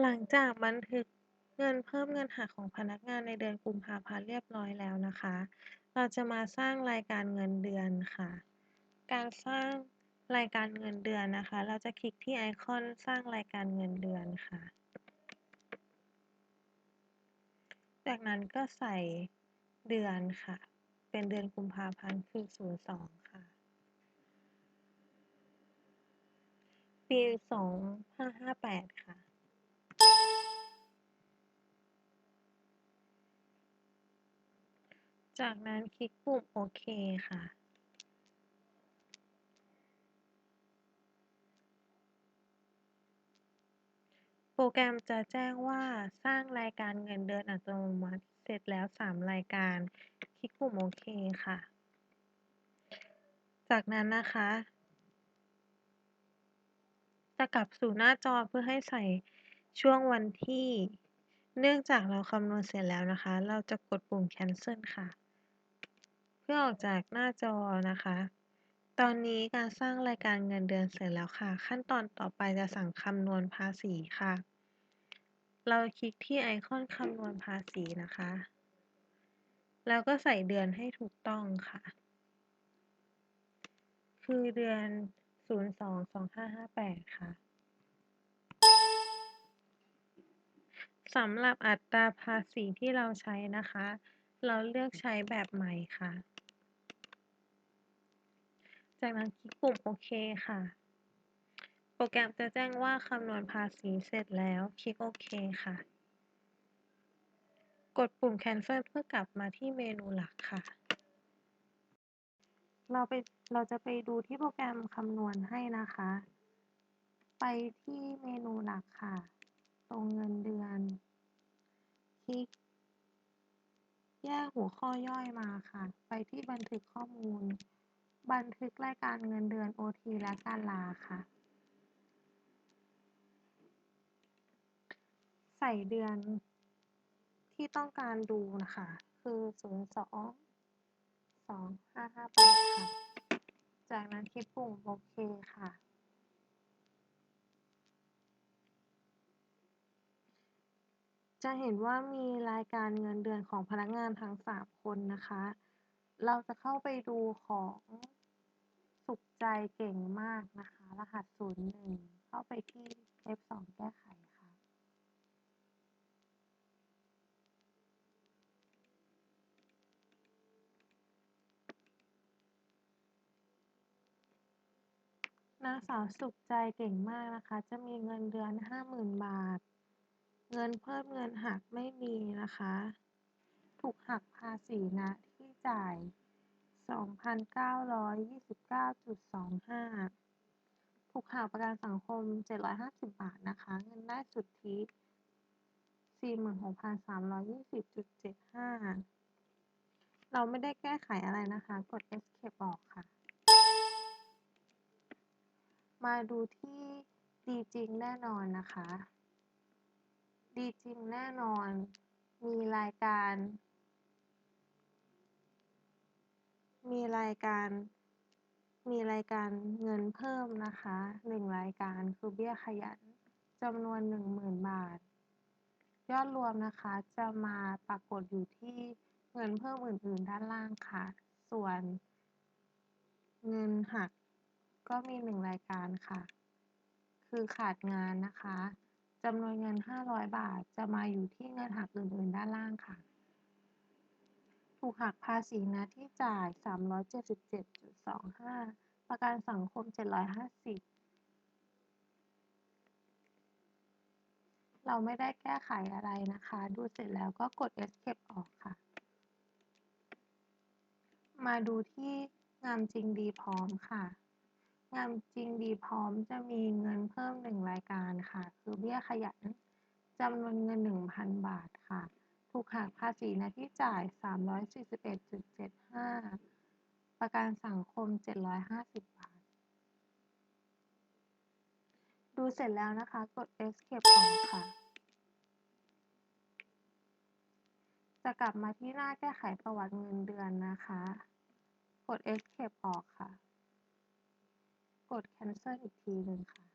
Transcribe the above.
หลังจากบันทึกเงินเพิ่มเงินหักของพนักงานในเดือนกุมภาพันธ์เรียบร้อยแล้วนะคะ เราจะมาสร้างรายการเงินเดือนค่ะ การสร้างรายการเงินเดือนนะคะ เราจะคลิกที่ไอคอนสร้างรายการเงินเดือนค่ะ จากนั้นก็ใส่เดือนค่ะ เป็นเดือนกุมภาพันธ์คือ 02 ค่ะ ปี 2558 ค่ะ จากนั้นคลิกปุ่มโอเคค่ะโปรแกรมจะแจ้งว่าสร้างรายการเงินเดือนอัตโนมัติเสร็จแล้ว 3 รายการ คลิกปุ่มโอเคค่ะ จากนั้นนะคะ จะกลับสู่หน้าจอเพื่อให้ใส่ช่วงวันที่ เนื่องจากเราคำนวณเสร็จแล้วนะคะ เราจะกดปุ่ม cancel ค่ะ เพื่อออกจากหน้าจอนะคะ ตอนนี้การสร้างรายการเงินเดือนเสร็จแล้วค่ะ ขั้นตอนต่อไปจะสั่งคำนวณภาษีค่ะ เราคลิกที่ไอคอนคำนวณภาษีนะคะ แล้วก็ใส่เดือนให้ถูกต้องค่ะ คือเดือน 02-2558 ค่ะสำหรับอัตราภาษีที่เราใช้นะคะ เราเลือกใช้แบบใหม่ค่ะ จากนั้นคลิกปุ่มโอเคค่ะ โปรแกรมจะแจ้งว่าคำนวณภาษีเสร็จแล้ว คลิกโอเคค่ะ กดปุ่ม cancel เพื่อกลับมาที่เมนูหลักค่ะ เราไปเราจะไปดูที่โปรแกรมคำนวณให้นะคะ ไปที่เมนูหลักค่ะ ตรงเงินเดือน คลิก แยกหัวข้อย่อยมาค่ะ ไปที่บันทึกข้อมูล บันทึกรายการเงินเดือน OT และการลาค่ะ ใส่เดือนที่ต้องการดูนะคะ คือ 02-2558ค่ะ จากนั้นคลิกปุ่มโอเคค่ะ จะเห็นว่ามีรายการเงินเดือนของพนักงานทั้ง3คนนะคะ เราจะเข้าไปดูของสุขใจเก่งมากนะคะ รหัส01เข้าไปที่ F2 แก้ไขค่ะ นางสาวสุขใจเก่งมากนะคะ จะมีเงินเดือน50,000บาท เงินเพิ่มเงินหักไม่มีนะคะถูกหักภาษีณที่จ่าย2,929.25ถูกหักประกันสังคม750บาทนะคะ เงินได้สุทธิ46,320.75เราไม่ได้แก้ไขอะไรนะคะ กด escape ออกค่ะ มาดูที่ดีจริงแน่นอนนะคะ ดีจริงแน่นอน มีรายการ มีรายการ มีรายการเงินเพิ่มนะคะ1รายการคือเบี้ยขยันจำนวน 10,000 บาท ยอดรวมนะคะจะมาปรากฏอยู่ที่เงินเพิ่มอื่น ๆ ด้านล่างค่ะ ส่วน เงินหักก็มี1รายการค่ะ คือขาดงานนะคะ จำนวนเงิน500บาทจะมาอยู่ที่เงินหักอื่น ๆ ด้านล่างค่ะ ถูกหักภาษีณที่จ่าย 377.25 ประกันสังคม 750 เราไม่ได้แก้ไขอะไรนะคะ ดูเสร็จแล้วก็กด escape ออกค่ะ มาดูที่งามจริงดีพร้อมค่ะ งามจริงดีพร้อมจะมีเงินเพิ่ม1รายการค่ะ คือเบี้ยขยันจำนวนเงิน1,000บาทค่ะ ถูกหักภาษีณที่จ่าย341.75ประกันสังคม750บาท ดูเสร็จแล้วนะคะ กด escape ออกค่ะ จะกลับมาที่หน้าแก้ไขประวัติเงินเดือนนะคะ กด escape ออกค่ะ กด cancel อีกทีหนึ่งค่ะ